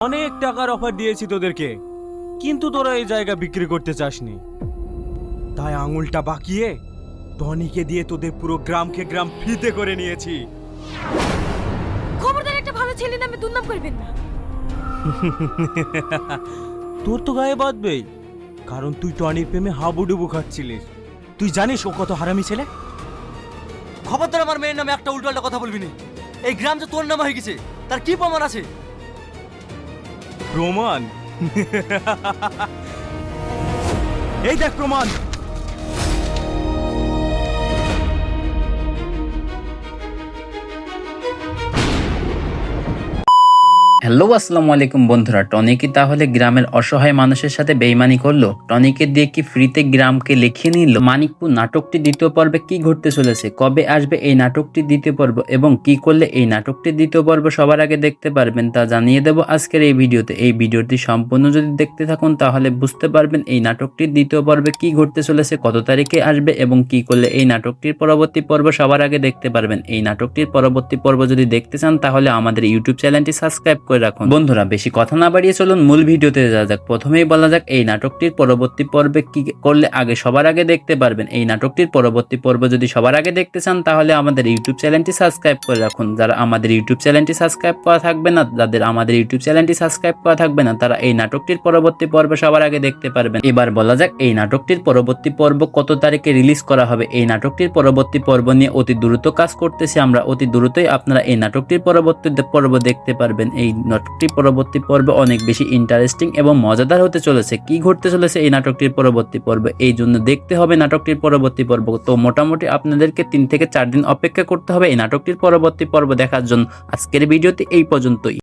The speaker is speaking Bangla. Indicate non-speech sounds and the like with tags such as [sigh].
অনেক টাকার অফার দিয়েছি তোদেরকে কিন্তু তোরা এই জায়গা বিক্রি করতে চাসনি। তাই আঙুলটা বাকিয়ে টনিকে দিয়ে তোদের পুরো গ্রামকে গ্রাম ফ্রিতে করে নিয়েছি। খবরদার একটা ভালো ছেলে নামে দুর্নাম করবেন না। [laughs] তোর তো গায়ে বাঁধবেই কারণ তুই টনির প্রেমে হাবুডুবু খাচ্ছিলিস। তুই জানিস ও কত হারামি ছেলে? খবরদার আমার মেয়ের নামে একটা উল্টোপাল্টা কথা বলবি না। এই গ্রাম যে তোর নামে হয়ে গেছে তার কি প্রমাণ আছে? প্রমাণ। এই দেখ প্রমাণ। হ্যালো, আসসালামু আলাইকুম বন্ধুরা। টনি কি তাহলে গ্রামের অসহায় মানুষের সাথে বেইমানি করল? টনিকে দিয়ে কি ফ্রিতে গ্রামকে লিখিয়ে নিল? মানিকপুর নাটকটি দ্বিতীয় পর্বে কি ঘটতে চলেছে? কবে আসবে এই নাটকটি দ্বিতীয় পর্ব এবং কি করলে এই নাটকটি দ্বিতীয় পর্ব সবার আগে দেখতে পারবেন তা জানিয়ে দেব আজকের এই ভিডিওতে। এই ভিডিওটি সম্পূর্ণ যদি দেখতে থাকুন, তাহলে বুঝতে পারবেন এই নাটকটির দ্বিতীয় পর্বে কি ঘটতে চলেছে, কত তারিখে আসবে এবং কি করলে এই নাটকটির পরবর্তী পর্ব সবার আগে দেখতে পারবেন। এই নাটকটির পরবর্তী পর্ব যদি দেখতে চান, তাহলে আমাদের ইউটিউব চ্যানেলটি সাবস্ক্রাইব করে রাখুন। বন্ধুরা, বেশি কথা না বাড়িয়ে চলুন মূল ভিডিওতে যাওয়া যাক। প্রথমেই বলা যাক, এই নাটকটির পরবর্তী পর্বে কি করলে আগে সবার আগে দেখতে পারবেন? এই নাটকটির পরবর্তী পর্ব যদি সবার আগে দেখতে চান, তাহলে আমাদের ইউটিউব চ্যানেলটি সাবস্ক্রাইব করে রাখুন। যারা আমাদের ইউটিউব চ্যানেলটি সাবস্ক্রাইব করা থাকবে না, যাদের আমাদের ইউটিউব চ্যানেলটি সাবস্ক্রাইব করা থাকবে না, তারা এই নাটকটির পরবর্তী পর্ব সবার আগে দেখতে পারবেন। এবার বলা যাক, এই নাটকটির পরবর্তী পর্ব কত তারিখে রিলিজ করা হবে? এই নাটকটির পরবর্তী পর্ব নিয়ে অতি দ্রুত কাজ করতেছি আমরা। অতি দ্রুতই আপনারা এই নাটকটির পরবর্তী পর্ব দেখতে পারবেন। এই নাটকটির পরবর্তী পর্বে অনেক বেশি ইন্টারেস্টিং এবং মজাদার হতে চলেছে। কি ঘটতে চলেছে এই নাটকটির পরবর্তী পর্বে? এই জন্য দেখতে হবে নাটকটির পরবর্তী পর্ব। তো মোটামুটি আপনাদেরকে তিন থেকে চার দিন অপেক্ষা করতে হবে এই নাটকটির পরবর্তী পর্ব দেখার জন্য। আজকের ভিডিওতে এই পর্যন্তই।